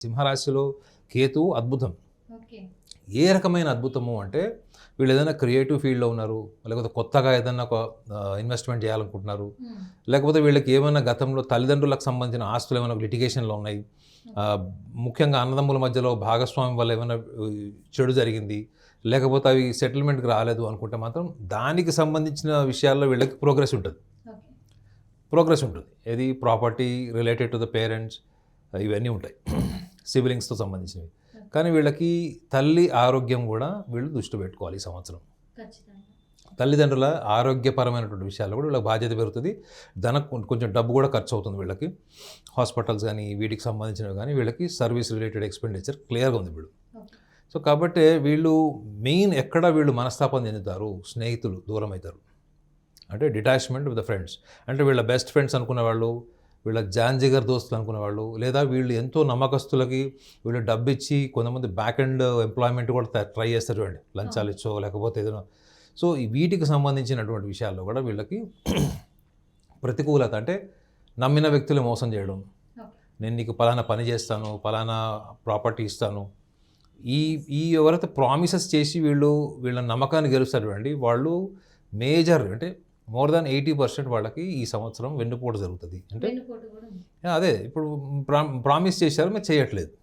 సింహరాశిలో కేతు అద్భుతం. ఏ రకమైన అద్భుతము అంటే వీళ్ళు ఏదైనా క్రియేటివ్ ఫీల్డ్లో ఉన్నారు లేకపోతే కొత్తగా ఏదైనా ఒక ఇన్వెస్ట్మెంట్ చేయాలనుకుంటున్నారు మ్మ్. లేకపోతే వీళ్ళకి ఏమైనా గతంలో తల్లిదండ్రులకు సంబంధించిన ఆస్తులు ఏమైనా లిటిగేషన్లో ఉన్నాయి ఆ, ముఖ్యంగా అన్నదమ్ముల మధ్యలో భాగస్వామ్యం వల్ల ఏమైనా చెడు జరిగింది లేకపోతే అవి సెటిల్మెంట్కి రాలేదు అనుకుంటే మాత్రం దానికి సంబంధించిన విషయాల్లో వీళ్ళకి ప్రోగ్రెస్ ఉంటుంది. ప్రోగ్రెస్ ఉంటుంది. ఏది property related to the parents ఇవన్నీ ఉంటాయి. సిబిలింగ్స్తో సంబంధించినవి. కానీ వీళ్ళకి తల్లి ఆరోగ్యం కూడా వీళ్ళు దృష్టి పెట్టుకోవాలి ఈ సంవత్సరం. తల్లిదండ్రుల ఆరోగ్యపరమైనటువంటి విషయాల్లో కూడా వీళ్ళకి బాధ్యత పెరుగుతుంది. ధన కొంచెం డబ్బు కూడా ఖర్చు అవుతుంది వీళ్ళకి. హాస్పిటల్స్ కానీ వీటికి సంబంధించినవి కానీ వీళ్ళకి సర్వీస్ రిలేటెడ్ ఎక్స్పెండిచర్ క్లియర్గా ఉంది వీళ్ళు. సో కాబట్టి వీళ్ళు మెయిన్ ఎక్కడ వీళ్ళు మనస్తాపం చెందుతారు? స్నేహితులు దూరం అవుతారు అంటే డిటాచ్మెంట్ విత్ ద ఫ్రెండ్స్. అంటే వీళ్ళ బెస్ట్ ఫ్రెండ్స్ అనుకునే వాళ్ళు వీళ్ళ జాన్జిగర్ దోస్తులు అనుకునే వాళ్ళు లేదా వీళ్ళు ఎంతో నమ్మకస్తులకి వీళ్ళు డబ్బు ఇచ్చి కొంతమంది బ్యాక్ అండ్ ఎంప్లాయ్మెంట్ కూడా ట్రై చేస్తారు చూడండి. లంచాలు ఇచ్చో లేకపోతే ఏదైనా. సో ఈ వీటికి సంబంధించినటువంటి విషయాల్లో కూడా వీళ్ళకి ప్రతికూలత అంటే నమ్మిన వ్యక్తులు మోసం చేయడం. నేను నీకు పలానా పని చేస్తాను పలానా ప్రాపర్టీ ఇస్తాను. ఈ ఈ ఎవరైతే ప్రామిసెస్ చేసి వీళ్ళు వీళ్ళ నమ్మకాన్ని గెలుస్తారు చూడండి వాళ్ళు మేజర్ అంటే మోర్ దాన్ ఎయిటీ పర్సెంట్ వాళ్ళకి ఈ సంవత్సరం వెన్నుపోటు జరుగుతుంది. అంటే అదే ఇప్పుడు ప్రా ప్రామిస్ చేశారు మీరు చేయట్లేదు.